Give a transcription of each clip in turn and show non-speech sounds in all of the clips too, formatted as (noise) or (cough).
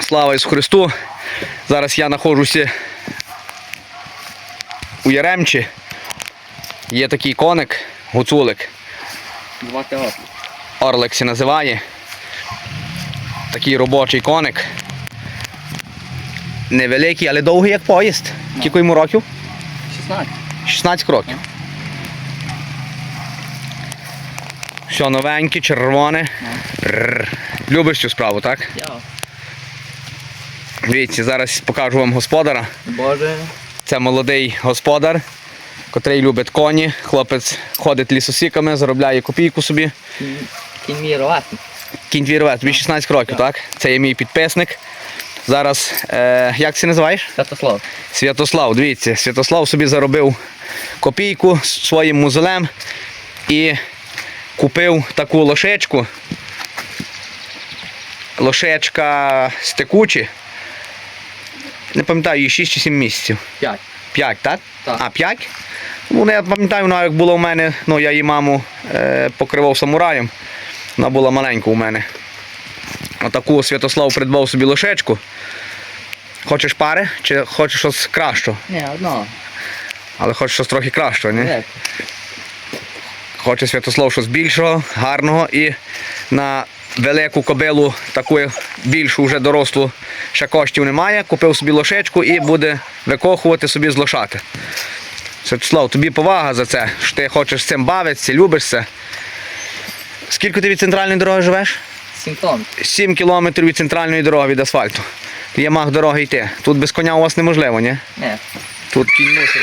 Слава Ісусу Христу. Зараз я знаходжуся у Яремчі. Є такий коник, гуцулик. Орлексі називає. Такий робочий коник. Невеликий, але довгий як поїзд. Скільки йому років? 16. 16 років. Все новеньке, червоне. Рррр. Любиш цю справу, так? Я. Дивіться, зараз покажу вам господара. Боже. Це молодий господар, котрий любить коні. Хлопець ходить лісосіками, заробляє копійку собі. Кінь- мій ровесник. Кінь Вірвет, тобі 16 років, так? Це є мій підписник. Зараз, е, як це називаєш? Святослав. Святослав, дивіться, Святослав собі заробив копійку своїм музелем і купив таку лошечку. Лошечка стекучі. Не пам'ятаю, їй 6 чи 7 місяців. 5. 5, так? Так. А 5? Ну, я пам'ятаю, вона як була у мене, ну я її маму е, покривав самураєм. Вона була маленька у мене. Отаку Святослав придбав собі лошечку. Хочеш пари чи хочеш щось кращого? Не, одного. Але хочеш щось трохи кращого, ні? Хоче Святослав щось більшого, гарного і на велику кобилу, таку більшу, вже дорослу, ще коштів немає. Купив собі лошечку і буде викохувати собі з лошати. Святослав, тобі повага за це, що ти хочеш з цим бавитися, любиш це. Скільки ти від центральної дороги живеш? Симптом. 7 кілометрів від центральної дороги від асфальту. Є мах дороги йти. Тут без коня у вас неможливо, ні? Не. Тут кінь мусить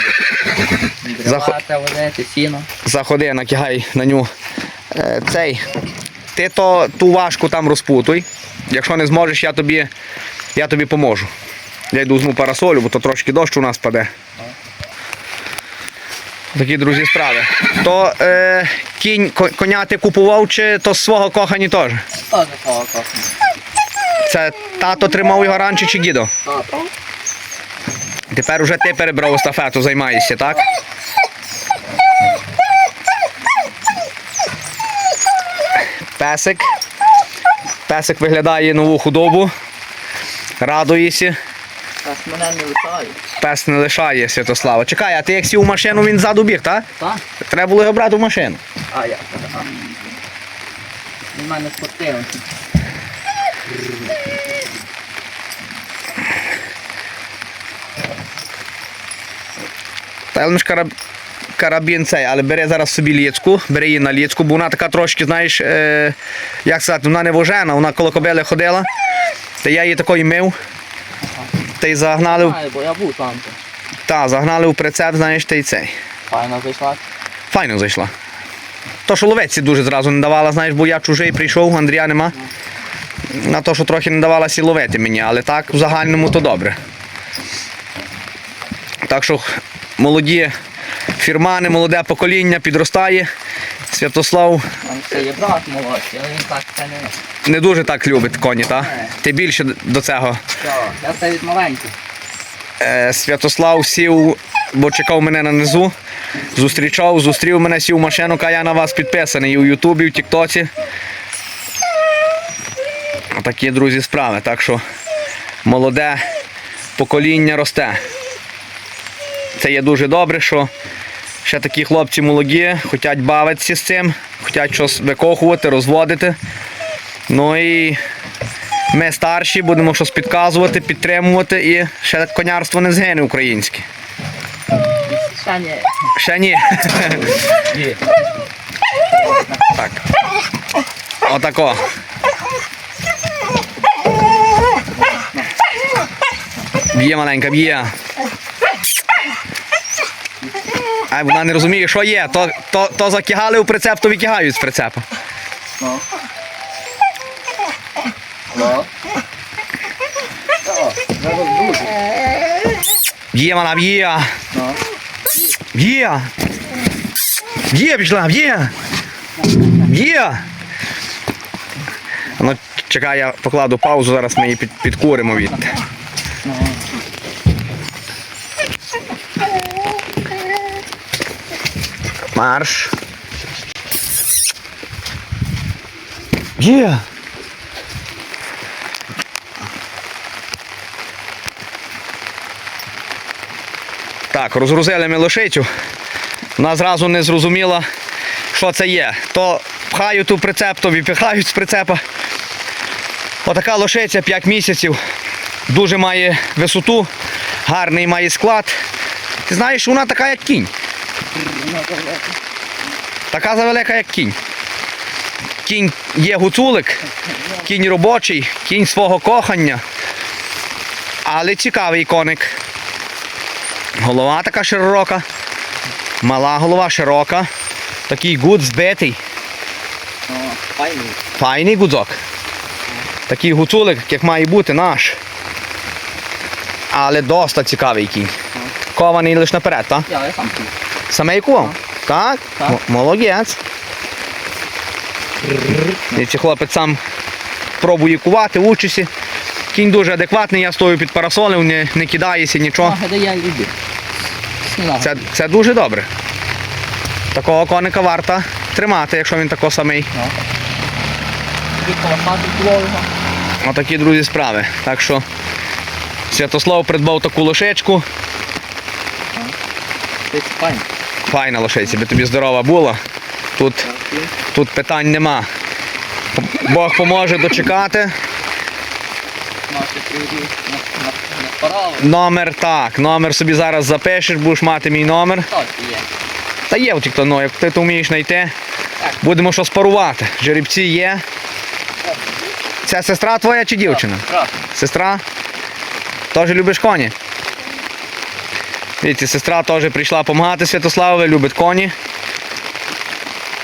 бути. Захо- Дрова водити, сіно. заходи, накигай на ню е, цей. Ти то ту важку там розпутуй. Якщо не зможеш, я тобі, я тобі поможу. Я йду візьму парасолю, бо то трошки дощ у нас паде. Такі друзі справи. То е, кінь коня ти купував чи то з свого кохані теж? Теж такого кохання. Це тато тримав його раніше чи дідо? Тато. Тепер уже ти перебрав естафету, займаєшся, так? Песик. Песик виглядає нову худобу. Радуєшся. Раз мене не лишають. Пес не лишає Святослава. Чекай, а ти як сів у машину, він ззаду біг, так? Так? Треба було його брати в машину. А? А. Він мене спортивний. Та караб... карабін цей, але бери зараз собі ліцку, бери її на ліцку, бо вона така трошки, знаєш, е... як сказати, вона не вожена, вона коло кобили ходила. Та я її такою мив. Та й загнали, в- бо я був там. та, загнали в прицеп, знаєш, та й цей. Файно зайшла. Файно зайшла. То, що ловеці дуже зразу не давала, знаєш, бо я чужий прийшов, Андрія нема. На то, що трохи не давала сі ловити мені, але так в загальному то добре. Так що молоді фірмани, молоде покоління підростає. Святослав ще є брат молодший, але він так це не. не дуже так любить коні, так? Ти більше до цього. Я це від маленьких. Святослав сів, бо чекав мене на низу. Зустрічав, зустрів мене, сів в машину, каже, я на вас підписаний і у Ютубі, і в Тіктоці. Такі, друзі, справи. Так що молоде покоління росте. Це є дуже добре, що ще такі хлопці молоді, хочуть бавитися з цим, хочуть щось викохувати, розводити. Ну і ми старші будемо щось підказувати, підтримувати і ще конярство не згине українське. Ще ні. Ще ні. Так. Отако. Б'є маленька, б'є. Ай, вона не розуміє, що є. То, то, то закигали у прицеп, то викигають з прицепа. О, зараз. Б'є вона, б'є. Б'є. Б'є, пішла, б'є. Б'є. Ну, чекай, я покладу паузу, зараз ми її під, підкуримо від. Марш. Є! Так, розгрузили ми лошицю. Вона зразу не зрозуміла, що це є. То пхають у прицеп, то випіхають з прицепа. Отака лошиця 5 місяців. Дуже має висоту, гарний має склад. Ти знаєш, вона така, як кінь. Така завелика, як кінь. Кінь є гуцулик, кінь робочий, кінь свого кохання. Але цікавий коник. Голова така широка. Мала голова широка. Такий гуд збитий. Файний. Файний гудзок. Такий гуцулик, як має бути наш. Але доста цікавий кінь. Кований лише наперед, так? Я, сам тут. Саме кував? Так? Так. Молодець. І хлопець сам пробує кувати, учиться. Кінь дуже адекватний, я стою під парасолем, не, не кидається нічого. Це, це дуже добре. Такого коника варто тримати, якщо він тако самий. Ну. Отакі, друзі, справи. Так що Святослав придбав таку лошечку. Це файний. Файна лошиця, би тобі здорова була. Тут, тут питань нема. Бог поможе дочекати. Номер так, номер собі зараз запишеш, будеш мати мій номер. Та є в ну, як ти то вмієш знайти. Будемо що спарувати. Жеребці є. Це сестра твоя чи дівчина? Так, Сестра? Теж любиш коні? Дивіться, сестра теж прийшла допомагати Святославові, любить коні.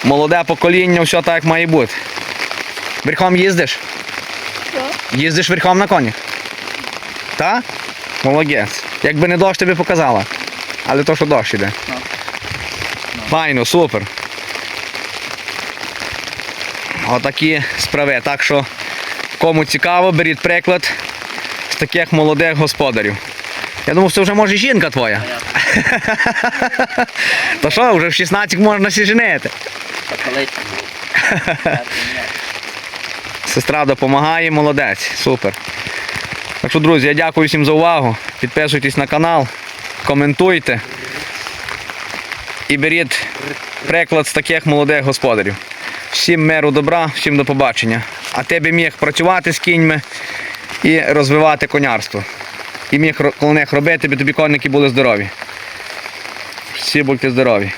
Молоде покоління, все так як має бути. Верхом їздиш? Їздиш верхом на коні? Так? Молодець. Якби не дощ, тобі показала. Але то, що дощ іде. Файно, супер. Отакі справи. Так що, кому цікаво, беріть приклад з таких молодих господарів. Я думав, це вже може жінка твоя. (laughs) То що, вже в 16 можна сі женити. (laughs) Сестра допомагає, молодець, супер. Так що, друзі, я дякую всім за увагу. Підписуйтесь на канал, коментуйте і беріть приклад з таких молодих господарів. Всім миру добра, всім до побачення. А ти би міг працювати з кіньми і розвивати конярство. І міг коло робити, би тобі конники були здорові. Всі будьте здорові.